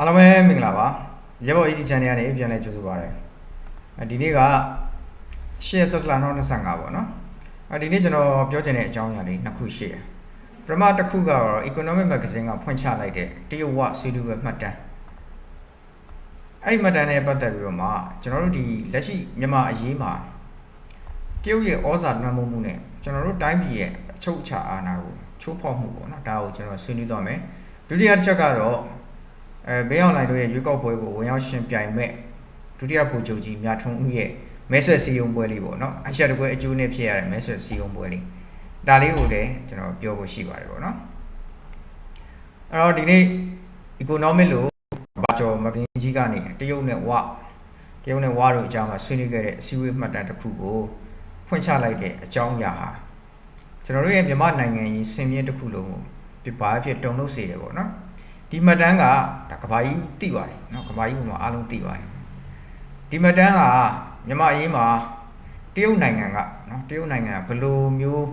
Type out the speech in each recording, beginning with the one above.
အားလုံးပဲမင်္ဂလာပါရေဘော် ED channel ကနေပြန်လဲကြိုဆိုပါရစေအဲဒီနေ့ကရှေ့ဆက်လာတော့25ပေါ့နော်အဲဒီနေ့ကျွန်တော်ပြောချင်တဲ့အကြောင်းအရာလေးနှစ်ခုရှိတယ်ပထမတစ်ခုကတော့ economic magazine ကဖွင့်ချလိုက်တဲ့တရုတ်ဝဆွေးနွေးပွဲမှတ်တမ်းအဲ့ဒီမှတ်တမ်းနဲ့ပတ်သက်ပြီးတော့မှကျွန်တော်တို့ဒီလက်ရှိမြန်မာအရေးမှာတရုတ်ရဲ့ဩဇာလွှမ်းမိုးမှုနဲ့ကျွန်တော်တို့တိုင်းပြည်ရဲ့အချုပ်အခြာအာဏာကိုချိုးဖောက်မှုပေါ့နော်ဒါကိုကျွန်တော်ဆွေးနွေးသွားမယ်ဒုတိယတစ်ချက်ကတော့ အဲဘေးအောင်လိုင်းတို့ရဲ့ရွေးကောက်ပွဲကိုဝင်ရောက်ရှင်ပြိုင်မဲ့ဒုတိယဗိုလ်ချုပ်ကြီးမြထွန်းဦးရဲ့မဲဆွယ်စီယုံပွဲလေးပေါ့နော်အရှာတပွဲအကျိုးနဲ့ဖြစ်ရတဲ့မဲဆွယ်စီယုံပွဲလေးဒါလေးကိုလည်းကျွန်တော်ပြောဖို့ရှိပါတယ်ပေါ့နော်အဲ့တော့ဒီနေ့ economic လို့ဘာကျော်မကင်ကြီးကနေတရုတ်နဲ့ဝတရုတ်နဲ့ဝတို့အကြောင်းမှာဆွေးနွေးခဲ့တဲ့အစည်းအဝေးမှတ်တမ်းတစ်ခုကိုဖွင့်ချလိုက်တဲ့အကြောင်းအရာဟာကျွန်တော်တို့ရဲ့မြန်မာနိုင်ငံကြီးစင်မြင့်တစ်ခုလုံးကိုပြပါဖြစ်တုံ့နှုတ်စေတယ်ပေါ့နော် ဒီမှတ်တမ်းကဒါကဘာကြီးသိပါတယ်เนาะကဘာကြီးကမှအားလုံးသိပါတယ်ဒီမှတ်တမ်းကမြန်မာအရေးမှာတရုတ်နိုင်ငံကเนาะတရုတ်နိုင်ငံကဘယ်လိုမျိုး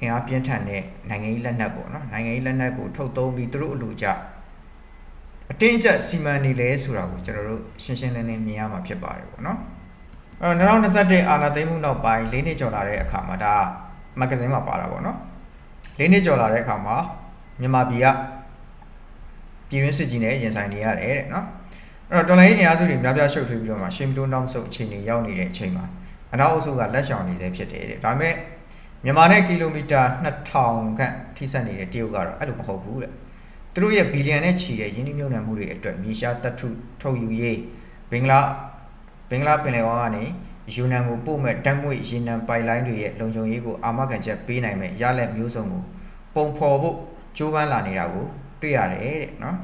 အင်အားပြင်းထန်တဲ့နိုင်ငံရေးလက်နက်ပေါ့เนาะနိုင်ငံရေးလက်နက်ကိုထုတ်သုံးပြီးသူတို့အလိုကျအတင်းအကျပ်စီမံနေလဲဆိုတာကိုကျွန်တော်တို့ရှင်းရှင်းလင်းလင်းမြင်ရမှာဖြစ်ပါတယ်ပေါ့เนาะအဲတော့2021အာဏာသိမ်းမှုနောက်ပိုင်း၄နှစ်ကျော်လာတဲ့အခါမှာဒါမဂ္ဂဇင်းမှာပါတာပေါ့เนาะ၄နှစ်ကျော်လာတဲ့အခါမှာမြန်မာပြည်က ပြည်တွင်းစစ်ကြီးနဲ့ရင်ဆိုင်နေရတယ်တဲ့နော်အဲ့တော့တော်လိုင်းအင်အားစုတွေများပြားရှုပ်ထွေးပြီးတော့မှရှင်းမတိုးနောက်ဆုတ်အခြေအနေရောက်နေတဲ့အချိန်မှာအနောက်အုပ်စုကလက်ရှောင်နေသေးဖြစ်တယ်တဲ့ဒါပေမဲ့မြန်မာနဲ့ကီလိုမီတာ2000ခန့်ထိစပ်နေတဲ့တရုတ်ကတော့အဲ့လိုမဟုတ်ဘူးတဲ့သူတို့ရဲ့ဘီလီယံနဲ့ချီတဲ့ယင်းနှိမ့်မြုပ်နှံမှုတွေအတွက်မြေရှားတပ်ထုထုတ်ယူရေးဘင်္ဂလားဘင်္ဂလားပင်လယ်အော်ကနေယူနန်ကိုပို့မဲ့တန်းငွေရေနံပိုက်လိုင်းတွေရဲ့လုံခြုံရေးကိုအာမခံချက်ပေးနိုင်မဲ့ရလက်မျိုးစုံကိုပုံဖော်ဖို့ကြိုးပမ်းလာနေတာကို တွေ့ရတယ်တဲ့နော်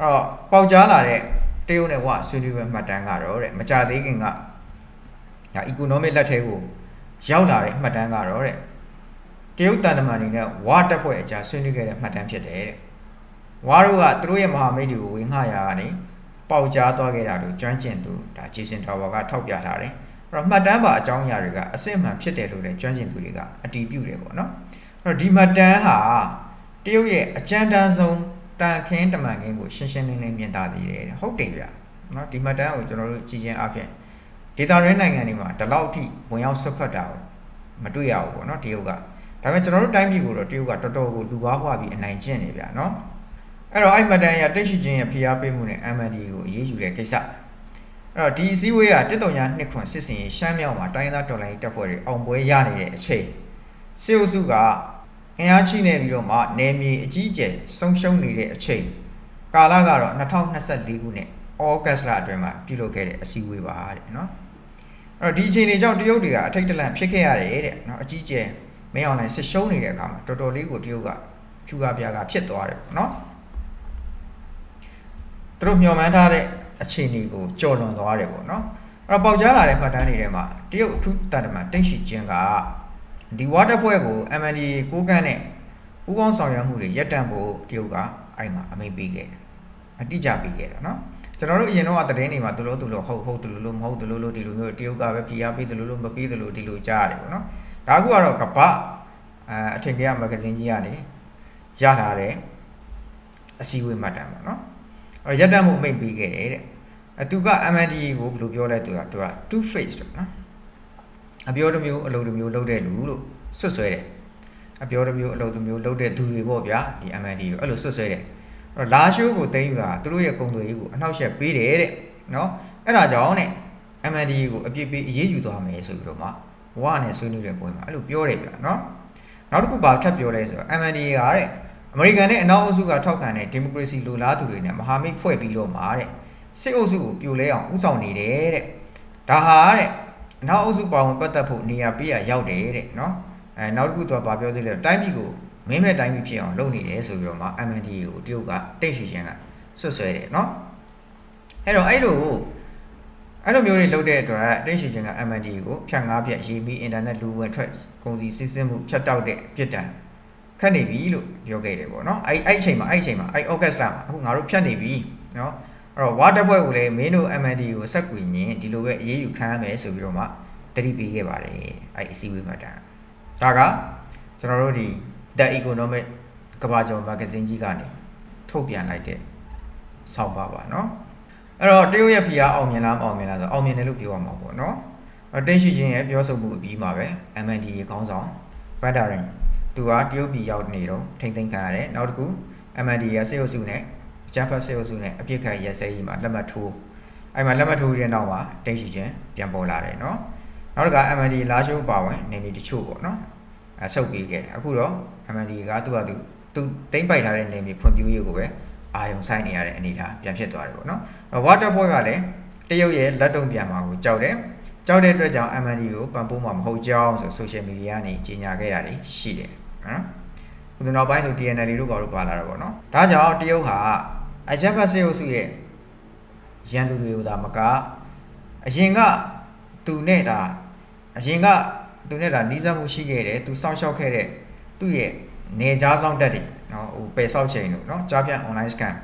အဲ့တော့ပေါက်ကြားလာတဲ့တရုတ်နဲ့ဝဆွေးနွေးပွဲမှတ်တမ်းကတော့တဲ့မကြသေးခင်ကဒါ economic လက်ထဲကိုရောက်လာတဲ့မှတ်တမ်းကတော့တဲ့တရုတ်တန်တမန်တွေနဲ့ဝတက်ဖွဲ့အကြားဆွေးနွေးခဲ့တဲ့မှတ်တမ်းဖြစ်တယ်တဲ့ဝါတို့ကသူတို့ရဲ့မဟာမိတ်တွေကိုဝင်ငှရာကနေပေါက်ကြားသွားခဲ့တာလို့ကျွမ်းကျင်သူဒါဂျေဆင်ထာဝါကထောက်ပြထားတယ်အဲ့တော့မှတ်တမ်းပါအကြောင်းအရာတွေကအစစ်အမှန်ဖြစ်တယ်လို့လည်းကျွမ်းကျင်သူတွေကအတည်ပြုတယ်ပေါ့နော်အဲ့တော့ဒီမှတ်တမ်းဟာ တရုတ်ရဲ့အကြမ်းတမ်းဆုံးတန်ခင်းတမန်ခင်းကိုရှင်းရှင်းလင်းလင်းမြင်သာစေတယ်တဲ့ဟုတ်တယ်ဗျာနော်ဒီမှတ်တမ်းကိုကျွန်တော်တို့ကြည်ချင်းအဖြစ်ဒေတာရင်းနိုင်ငံတွေမှာဒီလောက်အထိဝင်ရောက်ဆွတ်ဖက်တာကိုမတွေ့ရဘူးပေါ့နော်တရုတ်ကဒါပေမဲ့ကျွန်တော်တို့တိုင်းပြည်ကိုတော့တရုတ်ကတော်တော်ကိုလူကားခွာပြီးအနိုင်ကျင့်နေဗျာနော်အဲ့တော့အဲ့မှတ်တမ်းရတိတ်ရှိချင်းရဲ့ဖိအားပေးမှုနဲ့ MND ကိုအရေးယူတဲ့ကိစ္စအဲ့တော့ဒီအစည်းအဝေးကတစ်တုံညာနှစ်ခွန်စစ်စင်ရေးရှမ်းမြောက်မှာတိုင်းသားတော်လိုင်းတပ်ဖွဲ့တွေအောင်ပွဲရနေတဲ့အချိန်စေအုပ်စုက အင်အားချိနေပြီးတော့မှနယ်မြေအကြီးအကျယ်ဆုံးရှုံးနေတဲ့အချိန်ကာလကတော့2024ခုနှစ်ဩဂတ်လအတွင်းမှာပြုလုပ်ခဲ့တဲ့အစည်းအဝေးပါတဲ့နော်အဲ့တော့ဒီအချိန်တွေကြောင့်တရုတ်တွေကအထိတ်တလန့်ဖြစ်ခဲ့ရတယ်တဲ့နော်အကြီးအကျယ်မင်းအောင်လိုင်းဆစ်ရှုံးနေတဲ့အခါမှာတော်တော်လေးကိုတရုတ်ကဖြူကားပြားကဖြစ်သွားတယ်ပေါ့နော်သူတို့မျှော်မှန်းထားတဲ့အခြေအနေကိုကြော်လွန်သွားတယ်ပေါ့နော်အဲ့တော့ပေါက်ကြားလာတဲ့မှတ်တမ်းတွေထဲမှာတရုတ်အထူးတန်တမန်တိတ်ရှိချင်းက ဒီ water ဖွဲ့ကို MNDA ကိုကန့်နဲ့ပူးပေါင်းဆောင်ရွက်မှုတွေရပ်တန့်ဖို့တရုတ်ကအဲ့မှာအမိန့်ပေးခဲ့တယ်အတိအကျပေးခဲ့တာနော်ကျွန်တော်တို့အရင်တော့ကသတင်းတွေမှာသူလို့သူလို့ဟုတ်ဟုတ်သူလို့လို့မဟုတ်သူလို့လို့ဒီလိုမျိုးတရုတ်ကပဲဖိအားပေးသူလို့လို့မပေးသူလို့ဒီလိုကြားရတယ်ပေါ့နော်ဒါကူကတော့ကပအဲအထင်ကြီးရမဂဇင်းကြီးကနေရထားတဲ့အစည်းအဝေးမှတ်တမ်းပေါ့နော်အဲ့ရပ်တန့်မှုအမိန့်ပေးခဲ့တယ်တဲ့သူက MND ကိုဘယ်လိုပြောလဲသူကသူက two faced ပေါ့နော် အပြောတစ်မျိုးအလုပ်တစ်မျိုးလုပ်တဲ့လူလို့ဆွတ်ဆွဲတယ်အပြောတစ်မျိုးအလုပ်တစ်မျိုးလုပ်တဲ့သူတွေပေါ့ဗျာဒီ MND ကိုအဲ့လိုဆွတ်ဆွဲတယ်အဲ့တော့လာရှိုးကိုတင်ယူတာသူတို့ရဲ့ပုံသွေးကြီးကိုအနှောက်အယှက်ပေးတယ်တဲ့နော်အဲ့ဒါကြောင့်တဲ့ MND ကိုအပြစ်ပေးအရေးယူသွားမယ်ဆိုပြီးတော့မှဝါနဲ့ဆွေးနွေးတဲ့ပွဲမှာအဲ့လိုပြောတယ်ဗျာနော်နောက်တစ်ခုပါထပ်ပြောလဲဆိုတော့ MND ကတဲ့အမေရိကန်နဲ့အနောက်အုပ်စုကထောက်ခံတဲ့ဒီမိုကရေစီလိုလားသူတွေနဲ့မဟာမိတ်ဖွဲ့ပြီးတော့မှာတဲ့စစ်အုပ်စုကိုပြိုလဲအောင်ဥဆောင်နေတယ်တဲ့ဒါဟာတဲ့ နောက်အုပ်စုပါဝင်ပတ်သက်ဖို့နေရာပေးရရောက်တယ်တဲ့နော်အဲနောက်တစ်ခုတော့ဗာပြောသေးတယ်တိုင်းပြည်ကိုမင်းမဲ့တိုင်းပြည်ဖြစ်အောင်လုပ်နေတယ်ဆိုပြီးတော့မှ MND ကိုတရုတ်ကတိတ်ရှိချင်းကဆွတ်ဆွဲတယ်နော်အဲ့တော့အဲ့လိုအဲ့လိုမျိုးတွေလုပ်တဲ့အတွက်တိတ်ရှိချင်းက MND ကိုဖြတ်ငါးပြက်ရေးပြီးအင်တာနက်လူဝင်ထွက်ကုန်စည်စစ်ဆေးမှုဖြတ်တောက်တဲ့ပြစ်ဒဏ်ခတ်နေပြီလို့ပြောခဲ့တယ်ပေါ့နော်အဲ့အဲ့အချိန်မှာအဲ့အချိန်မှာအဲ့ August လမှာအခုငါတို့ဖြတ်နေပြီနော် အဲ့တော့ water ဖွဲ့ကိုလည်းမင်းတို့ MND ကိုဆက်ကွေရင်ဒီလိုပဲအေးအေးယူခံရမယ်ဆိုပြီးတော့မှတတိပေးခဲ့ပါတယ်အဲ့အစည်းအဝေးမှာတန်းဒါကကျွန်တော်တို့ဒီ The Economic ကမ္ဘာကျော်မဂ္ဂဇင်းကြီးကနေထုတ်ပြန်လိုက်တဲ့ စောင့်ပါပါเนาะအဲ့တော့တရုတ်ရဲ့ဖိအားအောင်မြင်လားမအောင်မြင်လားဆိုအောင်မြင်တယ်လို့ပြောရမှာပေါ့เนาะအဲ့တိတ်ရှိချင်းရဲ့ပြောဆိုမှုအပြီးမှာပဲ MND ရေခေါင်းဆောင်ပတ်တာရင်သူကတရုတ်ပြည်ရောက်နေတော့ထိမ့်သိမ်းခံရတယ်နောက်တစ်ခု MND ရဲ့စေအုပ်စုနဲ့ ဂျမ်ဖတ်စေအုပ်စုနဲ့အပြစ်ခံရက်စဲကြီးမှာလက်မှတ်ထိုးအဲ့မှာလက်မှတ်ထိုးတဲ့နောက်မှာတိတ်ရှိချင်းပြန်ပေါ်လာတယ်เนาะနောက်တစ်ခါ MND လာရှိုးပါဝင်နေမီတချို့ပေါ့เนาะအဆုတ်ပေးခဲ့တယ်အခုတော့ MND ကသူ့ဟာသူသူတိမ့်ပိုက်ထားတဲ့နေမီဖွံ့ဖြိုးရေးကိုပဲအာယုံဆိုင်နေရတဲ့အနေအထားပြန်ဖြစ်သွားတယ်ပေါ့နော်။ Waterfall ကလည်းတရုတ်ရဲ့လက်တုံပြန်မှာကိုကြောက်တယ်။ကြောက်တဲ့အတွက်ကြောင့် MND ကိုပံ့ပိုးမှာမဟုတ်ကြောင်းဆို social media ကနေကြီးညာခဲ့တာတွေရှိတယ်နော်။ဥဒနောက်ပိုင်းဆို TNL တို့ဘာလို့ပါလာတာပေါ့နော်။ဒါကြောင့်တရုတ်ဟာ အဂျက်ဖတ်စေအုပ်စုရဲ့ရန်သူတွေကိုဒါမကအရင်ကသူနဲ့ဒါအရင်ကသူနဲ့ဒါနီးစပ်မှုရှိခဲ့တယ်သူစောင့်ရှောက်ခဲ့တဲ့သူ့ရဲ့နေကြားဆောင်တက်တွေနော်ဟိုပယ်ဆောက်ချိန်တို့နော်ကြားပြန် online scan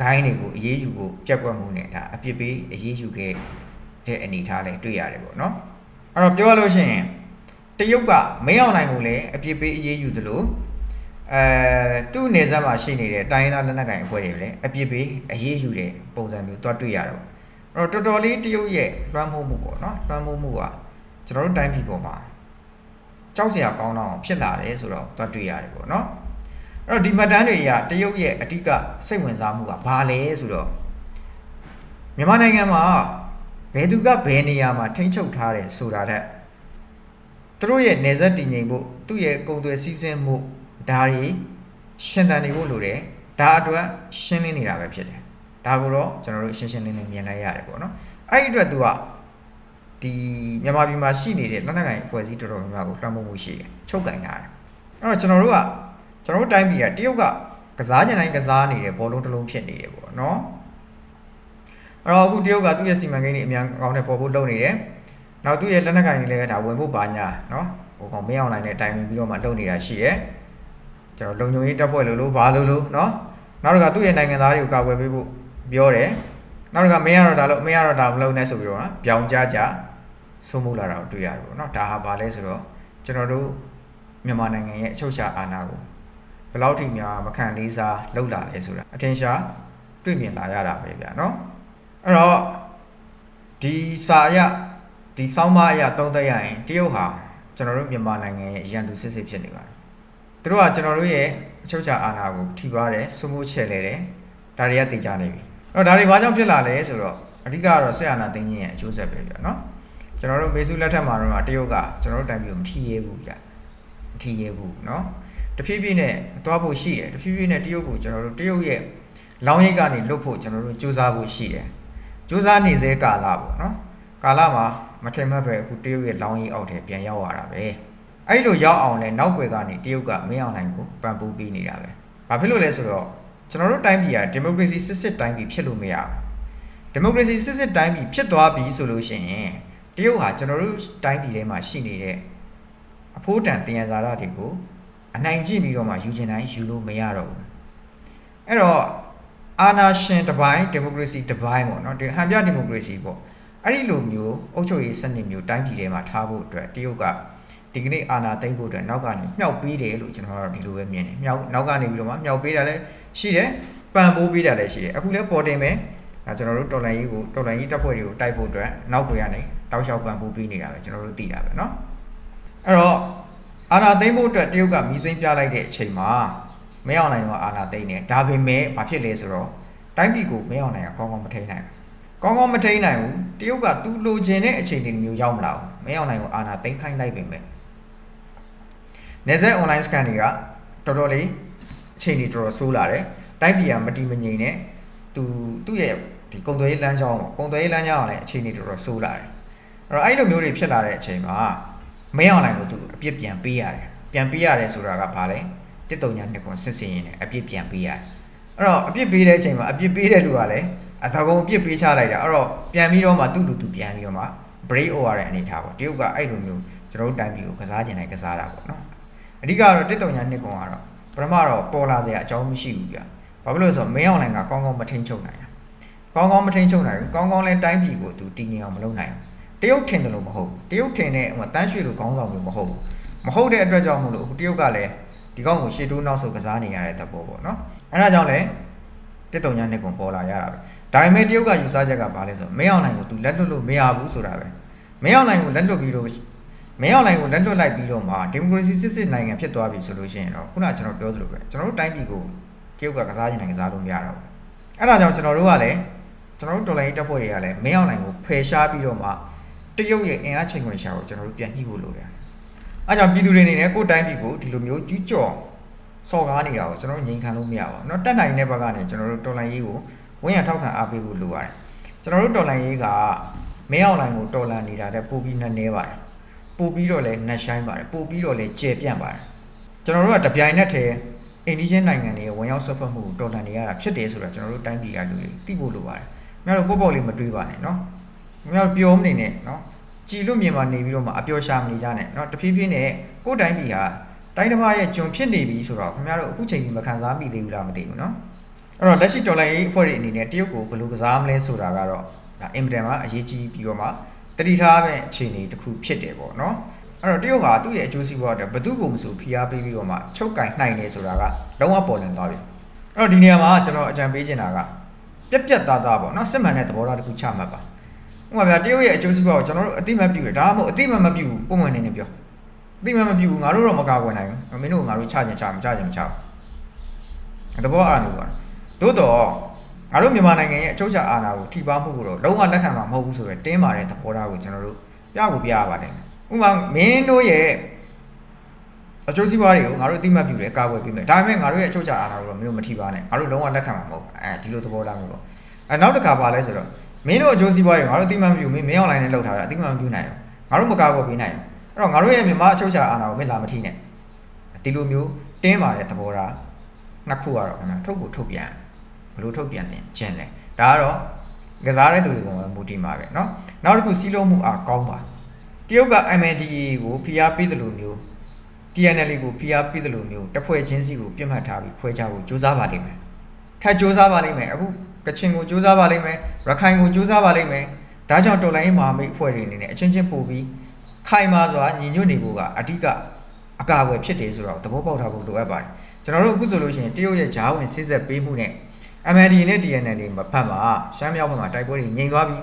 ဂိုင်းတွေကိုအရေးယူဖို့ပြက်ကွက်မှုနဲ့ဒါအပြစ်ပေးအရေးယူခဲ့တဲ့အနေအထားလေးတွေ့ရတယ်ပေါ့နော်အဲ့တော့ပြောရလို့ရှိရင်တရုတ်ကမင်းအောင်နိုင်ကိုလည်းအပြစ်ပေးအရေးယူသလို အဲသူ့နေဆက်မှာရှိနေတဲ့တိုင်းရင်းသားလက်နက်ကိုင်အဖွဲ့တွေလည်းအပြစ်ပေးအရေးယူတဲ့ပုံစံမျိုးတွားတွေ့ရတော့အဲ့တော့တော်တော်လေးတရုတ်ရဲ့လွှမ်းမိုးမှုပေါ့နော်လွှမ်းမိုးမှုကကျွန်တော်တို့တိုင်းပြည်ပေါ်မှာကြောက်စရာကောင်းတော့ဖြစ်လာတယ်ဆိုတော့တွားတွေ့ရတယ်ပေါ့နော်အဲ့တော့ဒီမှတ်တမ်းတွေအရတရုတ်ရဲ့အဓိကစိတ်ဝင်စားမှုကဘာလဲဆိုတော့မြန်မာနိုင်ငံမှာဘယ်သူကဘယ်နေရာမှာထိန်းချုပ်ထားတယ်ဆိုတာတဲ့သူတို့ရဲ့နေဆက်တည်ငြိမ်ဖို့သူ့ရဲ့ကုံသွယ်စည်းစင်းမှု ဒါတွေရှင်သန်နေဖို့လိုတယ်ဒါအတွက်ရှင်းလင်းနေတာပဲဖြစ်တယ်ဒါကိုတော့ကျွန်တော်တို့ရှင်းရှင်းလင်းလင်းမြင်လိုက်ရတယ်ပေါ့နော်အဲ့ဒီအတွက်သူကဒီမြန်မာပြည်မှာရှိနေတဲ့လက်နက်ကိုင်အဖွဲ့အစည်းတော်တော်များများကိုလွှမ်းမိုးမှုရှိတယ်ချုပ်ကင်တာတယ်အဲ့တော့ကျွန်တော်တို့ကကျွန်တော်တို့တိုင်းပြည်ကတရုတ်ကကစားချင်တိုင်းကစားနေတဲ့ဘောလုံးတစ်လုံးဖြစ်နေတယ်ပေါ့နော်အဲ့တော့အခုတရုတ်ကသူ့ရဲ့စီမံကိန်းတွေအများကောင်းတဲ့ပေါ်ဖို့လုပ်နေတယ်နောက်သူ့ရဲ့လက်နက်ကင်တွေလည်းဒါဝင်ဖို့ပါညာနော်ဟိုကောင်မင်းအောင်လိုင်းနဲ့တိုင်ပင်ပြီးတော့မှလုပ်နေတာရှိတယ် ကျွန်တော်လုံခြုံရေးတပ်ဖွဲ့လို့လို့ဘာလို့လို့နော်နောက်တစ်ခါသူ့ရဲ့နိုင်ငံသားတွေကိုကာကွယ်ပေးဖို့ပြောတယ်နောက်တစ်ခါမင်းရတော့ဒါလို့မင်းရတော့ဒါမလုပ်နဲ့ဆိုပြီးတော့နော်ပြောင်းကြကြဆုံးမှုလာတာကိုတွေ့ရတယ်ပေါ့နော်ဒါဟာဘာလဲဆိုတော့ကျွန်တော်တို့မြန်မာနိုင်ငံရဲ့အချုပ်အခြာအာဏာကိုဘယ်လောက်ထိများမခံလေးစားလောက်လာလဲဆိုတာအထင်ရှားတွေ့မြင်လာရတာပဲဗျာနော်အဲ့တော့ဒီစာအရဒီစောင်းမအရသုံးသပ်ရရင်တရုတ်ဟာကျွန်တော်တို့မြန်မာနိုင်ငံရဲ့ရန်သူစစ်စစ်ဖြစ်နေပါတယ် သူတို့ကကျွန်တော်တို့ရဲ့အချုပ်အခြာအာဏာကိုထိပါတယ်စွမိုးချဲ့လဲတယ်ဒါတွေကတည်ကြနေပြီအဲ့တော့ဒါတွေဘာကြောင့်ဖြစ်လာလဲဆိုတော့အဓိကကတော့ဆက်အာဏာသိမ်းခြင်းရဲ့အကျိုးဆက်ပဲဗျာနော်ကျွန်တော်တို့မေစုလက်ထက်မှာတော့တရုတ်ကကျွန်တော်တို့တိုင်းပြည်ကိုမထီရဲဘူးဗျာမထီရဲဘူးเนาะတဖြည်းဖြည်းနဲ့သွားဖို့ရှိတယ်တဖြည်းဖြည်းနဲ့တရုတ်ကိုကျွန်တော်တို့တရုတ်ရဲ့လောင်းရိပ်ကနေလွတ်ဖို့ကျွန်တော်တို့စူးစမ်းဖို့ရှိတယ်စူးစမ်းနေစေကာလပေါ့เนาะကာလမှာမထင်မှတ်ပဲအခုတရုတ်ရဲ့လောင်းရိပ်အောက်ထဲပြန်ရောက်လာတာပဲ အဲ့လိုရောက်အောင်လဲနောက်ွယ်ကနေတရုတ်ကမင်းအောင်နိုင်ကိုပံ့ပိုးပေးနေတာပဲဘာဖြစ်လို့လဲဆိုတော့ကျွန်တော်တို့တိုင်းပြည်ကဒီမိုကရေစီစစ်စစ်တိုင်းပြည်ဖြစ်လို့မရဘူးဒီမိုကရေစီစစ်စစ်တိုင်းပြည်ဖြစ်သွားပြီဆိုလို့ရှိရင်တရုတ်ဟာကျွန်တော်တို့တိုင်းပြည်ထဲမှာရှိနေတဲ့အဖိုးတန်တင်ရဇာတာတွေကိုအနိုင်ကျင့်ပြီးတော့မှယူချင်တိုင်းယူလို့မရတော့ဘူးအဲ့တော့အာနာရှင်တစ်ပိုင်းဒီမိုကရေစီတစ်ပိုင်းပေါ့နော်ဒီဟန်ပြဒီမိုကရေစီပေါ့အဲ့ဒီလိုမျိုးအုပ်ချုပ်ရေးစနစ်မျိုးတိုင်းပြည်ထဲမှာထားဖို့အတွက်တရုတ်က ဒီကနေ့အာနာသိမ့်ဖို့အတွက်နောက်ကနေမြောက်ပေးတယ်လို့ကျွန်တော်တို့ဒီလိုပဲမြင်တယ်မြောက်နောက်ကနေပြီးတော့မှမြောက်ပေးတာလည်းရှိတယ်ပံ့ပိုးပေးတာလည်းရှိတယ်အခုလည်းပေါ်တင်မယ်အဲကျွန်တော်တို့တော်လန်ရေးကိုတော်လန်ရေးတပ်ဖွဲ့တွေကိုတိုက်ဖို့အတွက်နောက်ကိုရနေတောက်လျှောက်ပံ့ပိုးပေးနေတာပဲကျွန်တော်တို့သိတာပဲเนาะအဲ့တော့အာနာသိမ့်ဖို့အတွက်တရုတ်ကမီးစိမ်းပြလိုက်တဲ့အချိန်မှာမရောက်နိုင်တော့အာနာသိမ့်တယ်ဒါပေမဲ့ဘာဖြစ်လဲဆိုတော့တိုင်းပြည်ကိုမရောက်နိုင်အောင်ကောင်းကောင်းမထိန်းနိုင်ဘူးကောင်းကောင်းမထိန်းနိုင်ဘူးတရုတ်ကသူလိုချင်တဲ့အချိန်တွေမျိုးရောက်မလာဘူးမရောက်နိုင်ကိုအာနာသိမ့်ခိုင်းလိုက်ပေမဲ့ နေဆက် online scan တွေကတော်တော်လေးအချိန်တွေတော်တော်ဆိုးလာတယ်တိုင်းပြည်ကမတီမငြိမ်နဲ့သူသူ့ရဲ့ဒီကုံသွေးလမ်းကြောင်းပေါ့ကုံသွေးလမ်းကြောင်းကလည်းအချိန်တွေတော်တော်ဆိုးလာတယ်အဲ့တော့အဲ့လိုမျိုးတွေဖြစ်လာတဲ့အချိန်မှာမင်းအောင်လိုင်းကိုသူအပြစ်ပြန်ပေးရတယ်ပြန်ပေးရတယ်ဆိုတာကဘာလဲတစ်တုံညာနှစ်ကွန်စစ်စင်ရင်လည်းအပြစ်ပြန်ပေးရတယ်အဲ့တော့အပြစ်ပေးတဲ့အချိန်မှာအပြစ်ပေးတဲ့လူကလည်းအသကုံအပြစ်ပေးချလိုက်တာအဲ့တော့ပြန်ပြီးတော့မှသူ့လူသူပြန်ပြီးတော့မှ break over တဲ့အနေထားပေါ့တရုတ်ကအဲ့လိုမျိုးကျွန်တော်တို့တိုင်းပြည်ကိုကစားကျင်တိုင်းကစားတာပေါ့နော် အဓိကတော့တစ်တုံညာနှစ်ကွန်ကတော့ပထမတော့ပေါ်လာစရာအကြောင်းမရှိဘူးဗျာဘာဖြစ်လို့လဲဆိုတော့မင်းအောင်လိုင်းကကောင်းကောင်းမထိန်ချုပ်နိုင်တာကောင်းကောင်းမထိန်ချုပ်နိုင်ဘူးကောင်းကောင်းလဲတိုင်းပြည်ကိုသူတည်ငြိမ်အောင်မလုပ်နိုင်ဘူးတရုတ်ထင်တယ်လို့မဟုတ်ဘူးတရုတ်ထင်တဲ့ဟိုတန်းရွှေလိုခေါင်းဆောင်မျိုးမဟုတ်ဘူးမဟုတ်တဲ့အတွက်ကြောင့်မလို့အခုတရုတ်ကလည်းဒီကောင်ကိုရှေ့တိုးနောက်ဆုတ်ကစားနေရတဲ့သဘောပေါ့နော်အဲဒါကြောင့်လည်းတစ်တုံညာနှစ်ကုန်ပေါ်လာရတာပဲဒါပေမဲ့တရုတ်ကယူဆချက်ကဘာလဲဆိုတော့မင်းအောင်လိုင်ကို तू လက်လွတ်လို့မရဘူးဆိုတာပဲမင်းအောင်လိုင်ကိုလက်လွတ်ပြီးတော့ မင်းအောင်လိုင်ကိုလက်လွတ်လိုက်ပြီးတော့မှဒီမိုကရေစီစစ်စစ်နိုင်ငံဖြစ်သွားပြီဆိုလို့ရှိရင်တော့ခုနကကျွန်တော်ပြောသလိုပဲကျွန်တော်တို့တိုင်းပြည်ကိုတရုတ်ကကစားချင်နိုင်ကစားလို့မရတော့ဘူးအဲ့ဒါကြောင့်ကျွန်တော်တို့ကလည်းကျွန်တော်တို့တော်လိုင်းတပ်ဖွဲ့တွေကလည်းမင်းအောင်လိုင်ကိုဖယ်ရှားပြီးတော့မှတရုတ်ရဲ့အင်အားချိန်ခွင်ရှာကိုကျွန်တော်တို့ပြန်ညှိဖို့လိုတယ်အဲကြောင့်ပြည်သူတွေအနေနဲ့ကိုယ်တိုင်းပြည်ကိုဒီလိုမျိုးကျူးကျော် စော်ကားနေတာကိုကျွန်တော်တို့ငြိမ်ခံလို့မရပါဘူးเนาะတက်နိုင်တဲ့ဘက်ကနေကျွန်တော်တို့တော်လိုင်းရေးကိုဝင်းရထောက်ခံအားပေးဖို့လိုပါတယ်ကျွန်တော်တို့တော်လိုင်းရေးကမင်းအောင်လိုင်းကိုတော်လန်နေတာတဲ့ပို့ပြီးနှနေပါတယ် ပို့ပြီးတော့လည်းနှက်ဆိုင်ပါတယ်ပို့ပြီးတော့လည်းကျေပြန့်ပါတယ်ကျွန်တော်တို့ကတပြိုင်နက်တည်းအိန္ဒိယနိုင်ငံတွေဝင်ရောက်ဆွတ်ဖက်မှုကိုတော်လန်နေရတာဖြစ်တယ်ဆိုတော့ကျွန်တော်တို့တိုင်းပြည်ကလူတွေသိဖို့လိုပါတယ်မင်းတို့ပေါ့ပေါ့လေးမတွေးပါနဲ့เนาะမင်းတို့ပြောမနေနဲ့เนาะကြည်လို့မြင်မှာနေပြီးတော့မှအပျော်ရှာမနေကြနဲ့เนาะတဖြည်းဖြည်းနဲ့ကိုယ်တိုင်းပြည်ဟာတိုင်းတစ်ပါးရဲ့ကျွန်ဖြစ်နေပြီဆိုတော့ခင်ဗျားတို့အခုချိန်ကြီးမခံစားမိသေးဘူးလားမသိဘူးเนาะအဲ့တော့လက်ရှိဒေါ်လာရေးအဖွဲ့တွေအနေနဲ့တရုတ်ကိုဘယ်လိုကစားမလဲဆိုတာကတော့ဒါအင်မတန်မှအရေးကြီးပြီးတော့မှ တတိထားမဲ့အခြေအနေတစ်ခုဖြစ်တယ်ပေါ့နော်အဲ့တော့တရုတ်ကသူ့ရဲ့အကျိုးစီးပွားအတွက်ဘသူ့ကိုမဆိုဖိအားပေးပြီးတော့မှချုပ်ကင်နိုင်နေဆိုတာကလုံးဝပေါ်လွင်သွားပြီအဲ့တော့ဒီနေရာမှာကျွန်တော်အကြံပေးချင်တာကပြက်ပြက်သားသားပေါ့နော်စစ်မှန်တဲ့သဘောထားတစ်ခုချမှတ်ပါဥပမာဗျာတရုတ်ရဲ့အကျိုးစီးပွားကိုကျွန်တော်တို့အတိမတ်ပြုတယ်ဒါမှမဟုတ်အတိမတ်မပြုဘူးပုံမှန်နေနေပြောအတိမတ်မပြုဘူးငါတို့တော့မကာကွယ်နိုင်ဘူးမင်းတို့ငါတို့ချချင်ချမချချင်မချဘူးသဘောအားမျိုးပါသို့တော့ ငါတို့မြန်မာနိုင်ငံရဲ့အချုပ်အခြာအာဏာကိုထိပါမှုကိုတော့လုံးဝလက်ခံမှာမဟုတ်ဘူးဆိုတော့တင်းမာတဲ့သဘောထားကိုကျွန်တော်တို့ပြကိုပြရပါတယ်ဥပမာမင်းတို့ရဲ့အကျိုးစီးပွားတွေကိုငါတို့အတိမတ်ပြုတယ်ကာကွယ်ပေးမယ်ဒါပေမဲ့ငါတို့ရဲ့အချုပ်အခြာအာဏာကိုတော့မင်းတို့မထိပါနဲ့ငါတို့လုံးဝလက်ခံမှာမဟုတ်ဘူးအဲဒီလိုသဘောထားမျိုးပေါ့အဲနောက်တစ်ခါပါလဲဆိုတော့မင်းတို့အကျိုးစီးပွားတွေငါတို့အတိမတ်မပြုမင်းမင်းအွန်လိုင်းနဲ့လောက်ထားတာအတိမတ်မပြုနိုင်ဘူးငါတို့မကာကွယ်ပေးနိုင်ဘူးအဲ့တော့ငါတို့ရဲ့မြန်မာအချုပ်အခြာအာဏာကိုမင်းလာမထိနဲ့ဒီလိုမျိုးတင်းမာတဲ့သဘောထားနှစ်ခုကတော့ခင်ဗျာထုတ်ကိုထုတ်ပြန် ဘယ်လိုထုတ်ပြန်တင်ကျင်လဲဒါကတော့ကစားတဲ့သူတွေပုံမှန်မူတည်မှာပဲเนาะနောက်တစ်ခုစီးလုံးမှုအားကောင်းပါတရုတ်က MNDAA ကိုဖိအားပေးတယ်လို့မျိုး TNL ကိုဖိအားပေးတယ်လို့မျိုးတစ်ဖွဲ့ချင်းစီကိုပြစ်မှတ်ထားပြီးခွဲခြားဖို့ကြိုးစားပါလိမ့်မယ်ထပ်ကြိုးစားပါလိမ့်မယ်အခုကချင်ကိုကြိုးစားပါလိမ့်မယ်ရခိုင်ကိုကြိုးစားပါလိမ့်မယ်ဒါကြောင့်တော်လိုင်းမဟာမိတ်အဖွဲ့တွေအနေနဲ့အချင်းချင်းပို့ပြီးခိုင်မာစွာညီညွတ်နေဖို့ကအဓိကအကာအကွယ်ဖြစ်တယ်ဆိုတော့သဘောပေါက်ထားဖို့လိုအပ်ပါတယ်ကျွန်တော်တို့အခုဆိုလို့ရှိရင်တရုတ်ရဲ့ဂျားဝင်စစ်ဆက်ပေးမှုနဲ့ MND နဲ့ TNL မှာဖတ်မှာရှမ်းမြောက်ဘက်မှာတိုက်ပွဲတွေငြိမ်သွားပြီ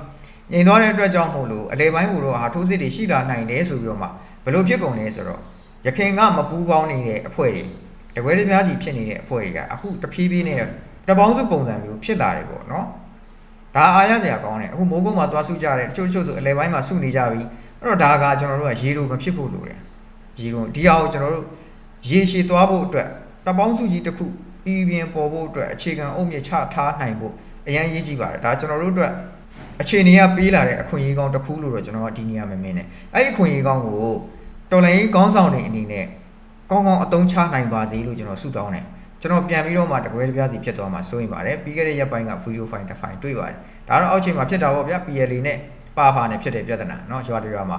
ငြိမ်သွားတဲ့အတွက်ကြောင့်မို့လို့အလဲပိုင်းကိုတော့ဟာထိုးစစ်တွေရှိလာနိုင်တယ်ဆိုပြီးတော့မှဘယ်လိုဖြစ်ကုန်လဲဆိုတော့ရခိုင်ကမပူးပေါင်းနေတဲ့အဖွဲ့တွေတပွဲတစ်ပြားစီဖြစ်နေတဲ့အဖွဲ့တွေကအခုတဖြည်းဖြည်းနဲ့တပေါင်းစုပုံစံမျိုးဖြစ်လာတယ်ပေါ့နော်ဒါအားရစရာကောင်းတယ်အခုမိုးကုတ်မှာသွားစုကြတယ်တချို့တချို့ဆိုအလဲပိုင်းမှာစုနေကြပြီအဲ့တော့ဒါကကျွန်တော်တို့ကရေလိုမဖြစ်ဖို့လိုတယ်ရေလိုဒီအောင်ကျွန်တော်တို့ရေရှည်သွားဖို့အတွက်တပေါင်းစုကြီးတစ်ခု ပြည်ပြင်းပေါ်ဖို့အတွက်အခြေခံအုတ်မြစ်ချထားနိုင်ဖို့အရန်ရေးကြည့်ပါတယ်ဒါကျွန်တော်တို့အတွက်အခြေအနေကပေးလာတဲ့အခွင့်အရေးကောင်းတစ်ခုလို့တော့ကျွန်တော်ကဒီနေရာမှာမင်းနေအဲ့ဒီအခွင့်အရေးကောင်းကိုတော်လိုင်းကောင်းဆောင်တွေအနေနဲ့ကောင်းကောင်းအသုံးချနိုင်ပါစေလို့ကျွန်တော်ဆုတောင်းတယ်ကျွန်တော်ပြန်ပြီးတော့မှတကွဲတပြားစီဖြစ်သွားမှာစိုးရင်ပါတယ်ပြီးခဲ့တဲ့ရက်ပိုင်းက video file တစ် file တွေ့ပါတယ်ဒါတော့အောက်ချိန်မှာဖြစ်တာပေါ့ဗျာ PLA နဲ့ပါဖာနဲ့ဖြစ်တဲ့ပြဿနာเนาะရွာတရွာမှာ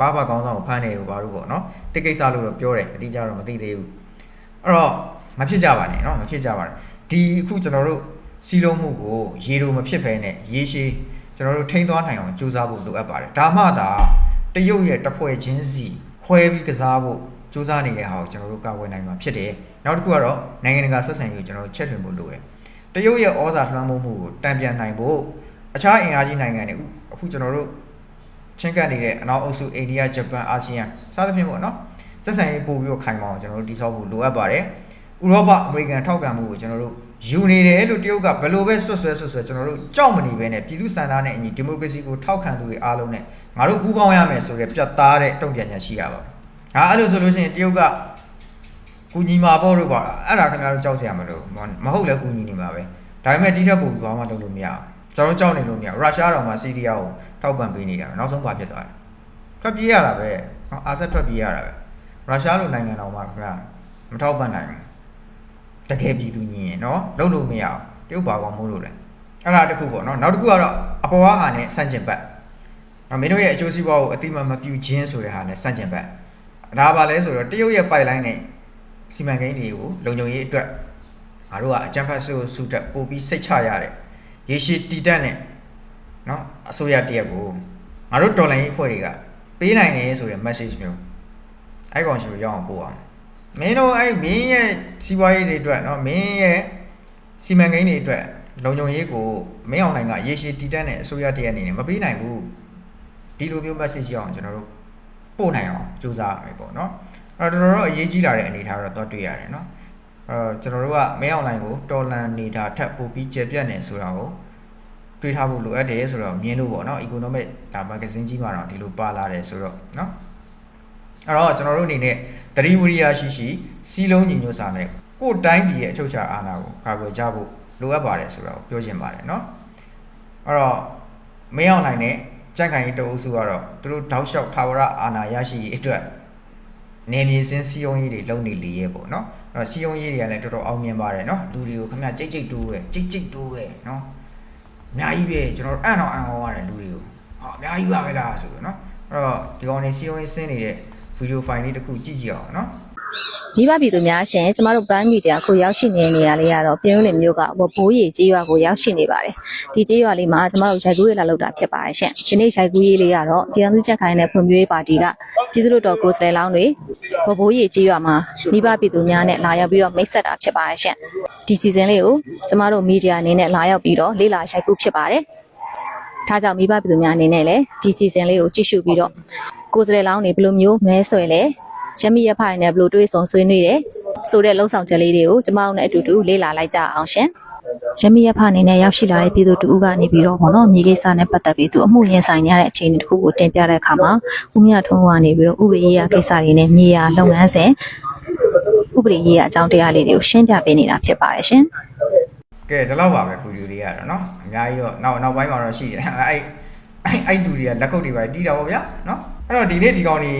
ပါဖာကောင်းဆောင်ကိုဖမ်းနေလို့ပါလို့ပေါ့เนาะတိတ်ကိစ္စလို့တော့ပြောတယ်အတိအကျတော့မသိသေးဘူးအဲ့တော့ မဖြစ်ကြပါနဲ့เนาะမဖြစ်ကြပါနဲ့ဒီအခုကျွန်တော်တို့စီလုံးမှုကိုရေလိုမဖြစ်ဖဲနဲ့ရေရှည်ကျွန်တော်တို့ထိန်းသွားနိုင်အောင်ကြိုးစားဖို့လိုအပ်ပါတယ်ဒါမှသာတရုတ်ရဲ့တဖွဲ့ချင်းစီခွဲပြီးကစားဖို့စူးစမ်းနေတဲ့ဟာကိုကျွန်တော်တို့ကာကွယ်နိုင်မှာဖြစ်တယ်။နောက်တစ်ခုကတော့နိုင်ငံတကာဆက်ဆံရေးကိုကျွန်တော်တို့ချက်ထွင်ဖို့လိုတယ်။တရုတ်ရဲ့ဩဇာလွှမ်းမိုးမှုကိုတံပြန်နိုင်ဖို့အခြားအင်အားကြီးနိုင်ငံတွေအခုကျွန်တော်တို့ချင်းကပ်နေတဲ့အနောက်အုပ်စုအိန္ဒိယဂျပန်အာဆီယံစသဖြင့်ပေါ့နော်ဆက်ဆံရေးပို့ပြီးတော့ခိုင်မာအောင်ကျွန်တော်တို့တည်ဆောက်ဖို့လိုအပ်ပါတယ်။ ဥရောပအမေရိကန်ထောက်ခံမှုကိုကျွန်တော်တို့ယူနေတယ်လို့တရုတ်ကဘယ်လိုပဲဆွတ်ဆွဲဆွတ်ဆွဲကျွန်တော်တို့ကြောက်မနေဘဲနဲ့ပြည်သူစံသားနဲ့အညီဒီမိုကရေစီကိုထောက်ခံသူတွေအားလုံးနဲ့ငါတို့ပူးပေါင်းရမယ်ဆိုတဲ့ပြတ်သားတဲ့တုံ့ပြန်ချက်ရှိရပါမယ်။ဟာအဲ့လိုဆိုလို့ရှိရင်တရုတ်ကကူညီမှာပေါ့လို့ပါအဲ့ဒါခင်ဗျားတို့ကြောက်စရာမလိုမဟုတ်လဲကူညီနေမှာပဲဒါပေမဲ့ဒီထက်ပိုပြီးဘာမှလုပ်လို့မရအောင်ကျွန်တော်ကြောက်နေလို့မရရုရှားတော်မှာစီးရီးယားကိုထောက်ပံ့ပေးနေတာနောက်ဆုံးပါဖြစ်သွားတယ်ထွက်ပြေးရတာပဲနော်အာဆက်ထွက်ပြေးရတာပဲရုရှားလိုနိုင်ငံတော်မှာခင်ဗျာမထောက်ပံ့နိုင်ဘူး တကယ်ပြည်သူညီရင်နော်လုံးလို့မရအောင်တရုတ်ဘာကောင်မို့လို့လဲအဲ့ဒါတစ်ခုပေါ့နော်နောက်တစ်ခုကတော့အပေါ်အားဟာနဲ့ဆန့်ကျင်ဘက်နော်မင်းတို့ရဲ့အကျိုးစီးပွားကိုအတိမမပြူခြင်းဆိုတဲ့ဟာနဲ့ဆန့်ကျင်ဘက်ဒါပါလဲဆိုတော့တရုတ်ရဲ့ pipeline နဲ့စီမံကိန်းတွေကိုလုံခြုံရေးအတွက်ငါတို့ကအကြံဖတ်ဆိုစုတက်ပို့ပြီးစိတ်ချရတဲ့ရေရှည်တည်တတ်တဲ့နော်အစိုးရတရက်ကိုငါတို့တော်လိုင်းရေးအဖွဲ့တွေကပေးနိုင်တယ်ဆိုတဲ့ message မျိုးအဲ့ကောင်ရှင်ကိုရအောင်ပို့အောင် မင်းတို့အဲ့မင်းရဲ့စီးပွားရေးတွေအတွက်နော်မင်းရဲ့စီမံကိန်းတွေအတွက်လုံခြုံရေးကိုမင်းအောင်နိုင်ကရေရှည်တည်တတ်တဲ့အစိုးရတရအနေနဲ့မပေးနိုင်ဘူးဒီလိုမျိုး message ရအောင်ကျွန်တော်တို့ပို့နိုင်အောင်စူးစမ်းရမယ်ပေါ့နော်အဲ့တော့တော်တော်အရေးကြီးလာတဲ့အနေအထားတော့တွေ့ရတယ်နော်အဲ့တော့ကျွန်တော်တို့ကမင်းအောင်နိုင်ကိုတော်လန်နေတာထပ်ပို့ပြီးကျပြတ်နေဆိုတာကိုတွေးထားဖို့လိုအပ်တယ်ဆိုတော့မြင်လို့ပေါ့နော် economic ဒါ magazine ကြီးမှာတော့ဒီလိုပါလာတယ်ဆိုတော့နော် အဲ့တော့ကျွန်တော်တို့အနေနဲ့တတိဝရိယရှိရှိစီးလုံးညီညွတ်စာနဲ့ကိုယ်တိုင်းပြည်ရဲ့အချုပ်အခြာအာဏာကိုကာကွယ်ကြဖို့လိုအပ်ပါတယ်ဆိုတော့ပြောချင်ပါတယ်เนาะအဲ့တော့မင်းအောင်နိုင်တဲ့ကြက်ခိုင်ရေးတအုပ်စုကတော့သူတို့တောက်လျှောက်ထာဝရအာဏာရရှိရေးအတွက်နေမြေစင်းစီယုံရေးတွေလုပ်နေလေရဲ့ပေါ့เนาะအဲ့တော့စီယုံရေးတွေကလည်းတော်တော်အောင်မြင်ပါတယ်เนาะလူတွေကိုခင်ဗျကြိတ်ကြိတ်တိုးပဲကြိတ်ကြိတ်တိုးပဲเนาะအများကြီးပဲကျွန်တော်တို့အံ့တော့အံ့ဩရတယ်လူတွေကိုဟာအများကြီးပါပဲလားဆိုတော့เนาะအဲ့တော့ဒီကောင်နေစီယုံရေးစင်းနေတဲ့ ဗီဒီယိုဖိုင်လေးတစ်ခုကြည့်ကြည့်အောင်နော်မိဘပြည်သူများရှင်ကျမတို့ Prime Media ကိုရောက်ရှိနေတဲ့နေရာလေးကတော့ပြည်ဦးလင်မြို့ကဘိုးရီကြီးရွာကိုရောက်ရှိနေပါတယ်ဒီကြီးရွာလေးမှာကျမတို့ရိုက်ကူးရလာလောက်တာဖြစ်ပါတယ်ရှင်ဒီနေ့ရိုက်ကူးရေးလေးကတော့ပြည်သူ့ချက်ခိုင်းတဲ့ဖွံ့ဖြိုးရေးပါတီကပြည်သူ့တော်ကိုယ်စားလှယ်လောင်းတွေဘိုးရီကြီးရွာမှာမိဘပြည်သူများနဲ့လာရောက်ပြီးတော့မိတ်ဆက်တာဖြစ်ပါတယ်ရှင်ဒီစီဇန်လေးကိုကျမတို့မီဒီယာအနေနဲ့လာရောက်ပြီးတော့လေ့လာရိုက်ကူးဖြစ်ပါတယ်ထားကြောင့်မိဘပြည်သူများအနေနဲ့လည်းဒီစီဇန်လေးကိုကြည့်ရှုပြီးတော့ ကိုယ်စားလှယ်လောင်းတွေဘယ်လိုမျိုးမဲဆွဲလဲရမီရဖိုင်နဲ့ဘလို့တွေးဆုံဆွေးနွေးတယ်ဆိုတဲ့လုံဆောင်ချက်လေးတွေကိုကျမတို့နဲ့အတူတူလေ့လာလိုက်ကြအောင်ရှင်ရမီရဖအနေနဲ့ရောက်ရှိလာတဲ့ပြည်သူတူကနေပြီးတော့ဗောနော်မြေကိစ္စနဲ့ပတ်သက်ပြီးသူအမှုရင်ဆိုင်ရတဲ့အခြေအနေတစ်ခုကိုတင်ပြတဲ့အခါမှာဦးမြထုံးကနေပြီးတော့ဥပဒေရေးရာကိစ္စတွေနဲ့မြေယာလုပ်ငန်းစဉ်ဥပဒေရေးရာအကြောင်းတရားလေးတွေကိုရှင်းပြပေးနေတာဖြစ်ပါတယ်ရှင်ကဲဒီလောက်ပါပဲဗီဒီယိုလေးရတော့နော်အများကြီးတော့နောက်နောက်ပိုင်းမှာတော့ရှိတယ်အဲ့အဲ့အဲ့တူတွေကလက်ကုပ်တွေပါတီးတာပေါ့ဗျာနော် အဲ့တော့ဒီနေ့ဒီကောင်နေ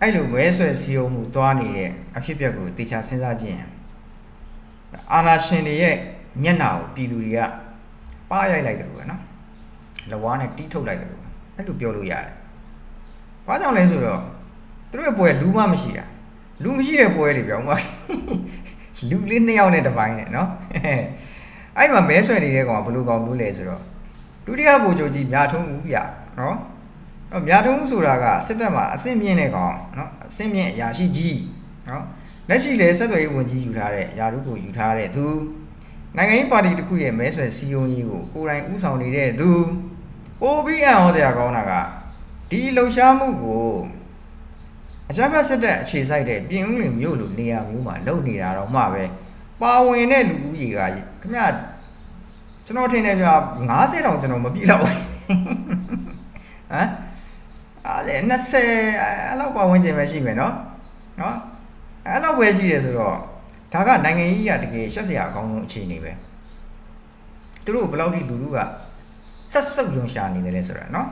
အဲ့လိုမဲဆွဲစီယုံမှုသွားနေတဲ့အဖြစ်အပျက်ကိုတေချာစဉ်းစားကြည့်ရင်အာနာရှင်တွေရဲ့မျက်နှာကိုပြည်သူတွေကပါရိုက်လိုက်တယ်လို့ပဲနော်လဝါးနဲ့တီးထုတ်လိုက်တယ်လို့အဲ့လိုပြောလို့ရတယ်ဘာကြောင့်လဲဆိုတော့သူတို့ရဲ့ပွဲလူမှမရှိတာလူမရှိတဲ့ပွဲတွေပြောင်းသွားလူလေးနှစ်ယောက်နဲ့တစ်ပိုင်းနဲ့နော်အဲ့မှာမဲဆွယ်နေတဲ့ကောင်ကဘယ်လိုကောင်မျိုးလဲဆိုတော့ဒုတိယဗိုလ်ချုပ်ကြီးမြထုံးဦးပြနော်တော့ မြထုံးဦးဆိုတာကစစ်တပ်မှာအဆင့်မြင့်တဲ့ကောင်နော်အဆင့်မြင့်အရာရှိကြီးနော်လက်ရှိလေဆက်သွယ်ရေးဝန်ကြီးယူထားတဲ့ယာရုကိုယူထားတဲ့သူနိုင်ငံရေးပါတီတစ်ခုရဲ့မဲဆွယ်စီယုံရေးကိုကိုယ်တိုင်ဥဆောင်နေတဲ့သူပိုပြီးအံ့ဩစရာကောင်းတာကဒီလှုပ်ရှားမှုကိုအကြမ်းဖက်စစ်တပ်အခြေစိုက်တဲ့ပြင်ဦးလွင်မြို့လိုနေရာမျိုးမှာလုပ်နေတာတော့မှပဲပါဝင်တဲ့လူဦးရေကခင်ဗျကျွန်တော်ထင်တယ်ဗျ90တောင်ကျွန်တော်မပြည့်တော့ဘူးဟမ် အဲ့20အဲ့လောက်ပတ်ဝန်းကျင်ပဲရှိမယ်နော်နော်အဲ့လောက်ပဲရှိတယ်ဆိုတော့ဒါကနိုင်ငံကြီးကတကယ်ရှက်စရာအကောင်းဆုံးအခြေအနေပဲသူတို့ဘယ်လောက်ထိလူလူကစက်ဆုပ်ရုံရှာနေတယ်လဲဆိုတော့နော်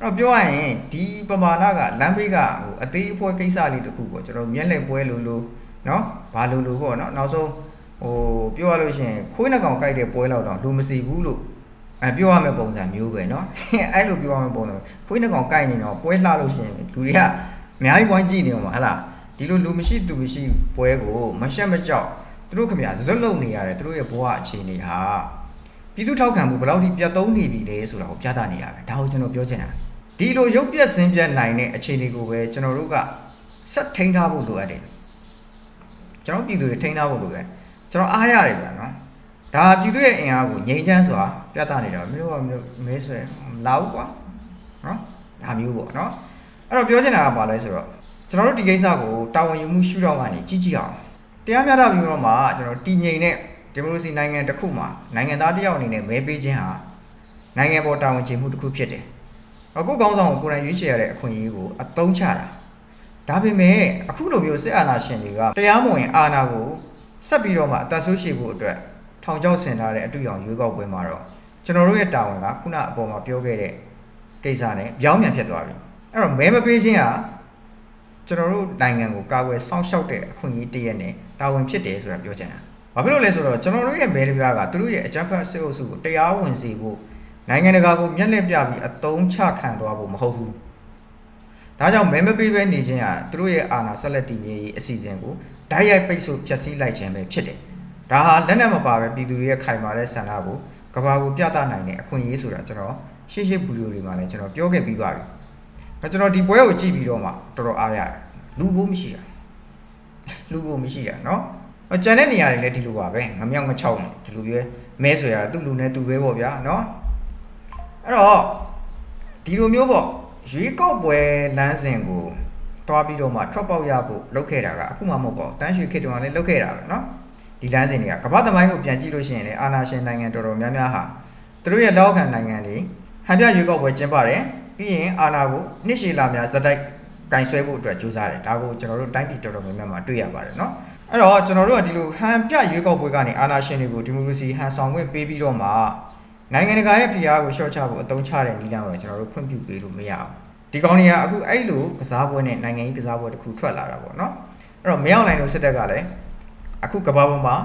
အဲ့တော့ပြောရရင်ဒီပမာဏကလမ်းဘေးကဟိုအသေးအဖွဲကိစ္စလေးတခုပေါ့ကျွန်တော်မျက်လှည့်ပွဲလိုလိုနော်ဘာလိုလိုပေါ့နော်နောက်ဆုံးဟိုပြောရလို့ရှိရင်ခွေးနှကောင်ကြိုက်တဲ့ပွဲလောက်တော့လူမစီဘူးလို့ အဲပြောရမယ့်ပုံစံမျိုးပဲเนาะအဲ့လိုပြောရမယ့်ပုံစံခွေးနှကောင်ကြိုက်နေတော့ပွဲလှလို့ရှိရင်လူတွေကအများကြီးဝိုင်းကြည့်နေအောင်ပါဟဟလားဒီလိုလူမရှိသူမရှိပွဲကိုမရှက်မကြောက်သူတို့ခင်ဗျာဇွတ်လုံနေရတယ်သူတို့ရဲ့ဘဝအခြေအနေဟာပြည်သူထောက်ခံမှုဘယ်လောက်ထိပြတ်သုံးနေပြီလဲဆိုတာကိုပြသနေရတယ်ဒါကိုကျွန်တော်ပြောချင်တာ ဒီလိုရုပ်ပြက်စင်းပြက်နိုင်တဲ့အခြေအနေကိုပဲကျွန်တော်တို့ကဆက်ထိန်းထားဖို့လိုအပ်တယ်ကျွန်တော်ပြည်သူတွေထိန်းထားဖို့လိုတယ်ကျွန်တော်အားရတယ်ဗျာနော် ဒါပြည်သူရဲ့အင်အားကိုငြိမ်းချမ်းစွာပြသနေတာမင်းတို့ကမင်းတို့မဲဆွဲမလာဘူးကွာနော်ဒါမျိုးပေါ့နော်အဲ့တော့ပြောချင်တာကဘာလဲဆိုတော့ကျွန်တော်တို့ဒီကိစ္စကိုတာဝန်ယူမှုရှုထောင့်ကနေကြည့်ကြည့်အောင်တရားမျှတပြီးတော့မှကျွန်တော်တည်ငြိမ်တဲ့ဒီမိုကရေစီနိုင်ငံတစ်ခုမှာနိုင်ငံသားတစ်ယောက်အနေနဲ့မဲပေးခြင်းဟာနိုင်ငံပေါ်တာဝန်ကျေမှုတစ်ခုဖြစ်တယ်အခုကောင်းဆောင်ကိုကိုယ်တိုင်ရွေးချယ်ရတဲ့အခွင့်အရေးကိုအသုံးချတာဒါပေမဲ့အခုလိုမျိုးစစ်အာဏာရှင်တွေကတရားမဝင်အာဏာကိုဆက်ပြီးတော့မှအသက်ဆိုးရှည်ဖို့အတွက် ထောင်ချောက်ဆင်ထားတဲ့အတူရောင်ရွေးကောက်ပွဲမှာတော့ကျွန်တော်တို့ရဲ့တာဝန်ကခုနအပေါ်မှာပြောခဲ့တဲ့ကိစ္စနဲ့ပြောင်းပြန်ဖြစ်သွားပြီအဲ့တော့မဲမပေးခြင်းဟာကျွန်တော်တို့နိုင်ငံကိုကာကွယ်စောင့်ရှောက်တဲ့အခွင့်အရေးတစ်ရက်နဲ့တာဝန်ဖြစ်တယ်ဆိုတာပြောချင်တာဘာဖြစ်လို့လဲဆိုတော့ကျွန်တော်တို့ရဲ့မဲတစ်ပြားကသူတို့ရဲ့အကြမ်းဖက်စစ်အုပ်စုကိုတရားဝင်စေဖို့နိုင်ငံတကာကိုမျက်လှည့်ပြပြီးအတုံးချခံသွားဖို့မဟုတ်ဘူး။ဒါကြောင့်မဲမပေးဘဲနေခြင်းဟာသူတို့ရဲ့အာဏာဆက်လက်တည်မြဲရေးအစီအစဉ်ကိုဓာတ်ရိုက်ပိတ်ဆို့ဖျက်ဆီးလိုက်ခြင်းပဲဖြစ်တယ်။ ဒါဟာလက်နက်မပါပဲပြည်သူတွေရဲ့ခိုင်မာတဲ့ဆန္ဒကိုကဘာကိုပြသနိုင်တဲ့အခွင့်အရေးဆိုတာကျွန်တော်ရှေ့ရှေ့ဗီဒီယိုတွေမှာလည်းကျွန်တော်ပြောခဲ့ပြီးပါပြီ။ဒါကျွန်တော်ဒီပွဲကိုကြည့်ပြီးတော့မှတော်တော်အားရတယ်။လူဘိုးမရှိတာ။လူဘိုးမရှိတာနော်။အကျန်တဲ့နေရာတွေလည်းဒီလိုပါပဲ။ငမြောက်ငချောက်နဲ့ဒီလိုပဲမဲဆိုရတာသူ့လူနဲ့သူပဲပေါ့ဗျာနော်။အဲ့တော့ဒီလိုမျိုးပေါ့ရွေးကောက်ပွဲလမ်းစဉ်ကိုတွားပြီးတော့မှထွက်ပေါက်ရဖို့လုပ်ခဲ့တာကအခုမှမဟုတ်ပါဘူး။တန်းရွှေခေတ်တုန်းကလည်းလုပ်ခဲ့တာပဲနော်။ ဒီလမ်းစဉ်တွေကကမ္ဘာသမိုင်းကိုပြန်ကြည့်လို့ရှိရင်လေအာနာရှင်နိုင်ငံတော်တော်များများဟာသူတို့ရဲ့လောက်ခံနိုင်ငံတွေဟန်ပြရွေးကောက်ပွဲကျင်းပတယ်ပြီးရင်အာနာကိုနှစ်ရှည်လာများဇက်တိုက်ကင်ဆွဲဖို့အတွက်ကြိုးစားတယ်ဒါကိုကျွန်တော်တို့တိုင်းပြည်တော်တော်များများမှာတွေ့ရပါတယ်နော်အဲ့တော့ကျွန်တော်တို့ကဒီလိုဟန်ပြရွေးကောက်ပွဲကနေအာဏာရှင်တွေကိုဒီမိုကရေစီဟန်ဆောင်ခွင့်ပေးပြီးတော့မှနိုင်ငံတကာရဲ့ဖိအားကိုရှော့ချဖို့အသုံးချတဲ့နည်းလမ်းကိုတော့ကျွန်တော်တို့ခွင့်ပြုပေးလို့မရဘူးဒီကောင်တွေကအခုအဲ့လိုကစားပွဲနဲ့နိုင်ငံရေးကစားပွဲတစ်ခုထွက်လာတာပေါ့နော်အဲ့တော့မရောက်နိုင်လို့စစ်တပ်ကလည်း အခုကမ္ဘာပေါ်မှာ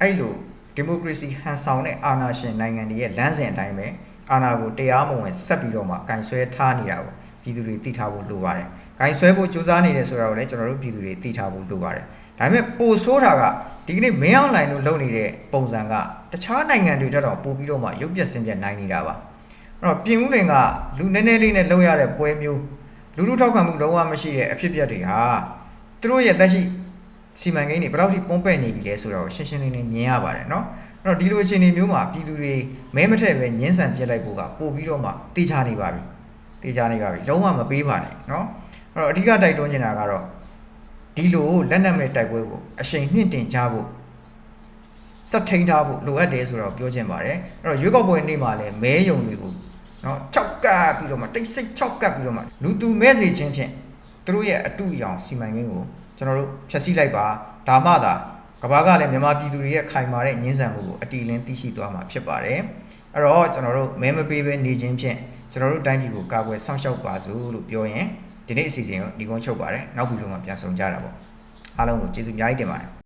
အဲ့လိုဒီမိုကရေစီဟန်ဆောင်တဲ့အာဏာရှင်နိုင်ငံတွေရဲ့လမ်းစဉ်အတိုင်းပဲအာဏာကိုတရားမဝင်ဆက်ပြီးတော့မှကင်ဆွဲထားနေတာကိုပြည်သူတွေသိထားဖို့လိုပါတယ်။ကင်ဆွဲဖို့ကြိုးစားနေတယ်ဆိုတာကိုလည်းကျွန်တော်တို့ပြည်သူတွေသိထားဖို့လိုပါတယ်။ဒါပေမဲ့ပိုဆိုးတာကဒီကနေ့မင်းအောင်လှိုင်တို့လုပ်နေတဲ့ပုံစံကတခြားနိုင်ငံတွေတက်တော့ပို့ပြီးတော့မှရုပ်ပြက်ဆင်းပြက်နိုင်နေတာပါ။အဲ့တော့ပြင်ဦးလင်ကလူနည်းနည်းလေးနဲ့လုပ်ရတဲ့ပွဲမျိုးလူလူထောက်ခံမှုလုံးဝမရှိတဲ့အဖြစ်အပျက်တွေဟာသူတို့ရဲ့လက်ရှိ စီမံကိန်းတွေဘယ်လောက်ထိပုံပဲ့နေပြီလဲဆိုတော့ရှင်းရှင်းလင်းလင်းမြင်ရပါတယ်เนาะအဲ့တော့ဒီလိုအခြေအနေမျိုးမှာပြည်သူတွေမဲမထည့်ပဲညှင်းဆန်ပြစ်လိုက်ဖို့ကပို့ပြီးတော့မှတေချာနေပါပြီတေချာနေပါပြီလုံးဝမပေးပါနဲ့เนาะအဲ့တော့အဓိကတိုက်တွန်းနေတာကတော့ ဒီလိုလက်နက်မဲ့တိုက်ပွဲကိုအရှိန်မြင့်တင်ကြဖို့စက်ထိန်ထားဖို့လိုအပ်တယ်ဆိုတော့ပြောချင်ပါတယ်အဲ့တော့ရွေးကောက်ပွဲနေ့မှာလည်းမဲယုံတွေကိုเนาะ၆ကပ်ပြီးတော့မှတိတ်ဆိတ်၆ကပ်ပြီးတော့မှလူသူမဲစေခြင်းဖြင့်သူတို့ရဲ့အတူအယောင်စီမံကိန်းကို ကျွန်တော်တို့ဖျက်ဆီးလိုက်ပါဒါမှသာကဘာကလည်းမြန်မာပြည်သူတွေရဲ့ခိုင်မာတဲ့ငင်းဆန်မှုကိုအတီလင်းသိရှိသွားမှာဖြစ်ပါတယ်အဲ့တော့ကျွန်တော်တို့မဲမပေးဘဲနေခြင်းဖြင့်ကျွန်တော်တို့တိုင်းပြည်ကိုကာကွယ်စောင့်ရှောက်ပါစို့လို့ပြောရင်ဒီနေ့အစီအစဉ်ကိုဒီကုန်းချုပ်ပါတယ်နောက်ဗီဒီယိုမှာပြန်ဆောင်ကြတာပေါ့အားလုံးကိုကျေးဇူးအများကြီးတင်ပါတယ်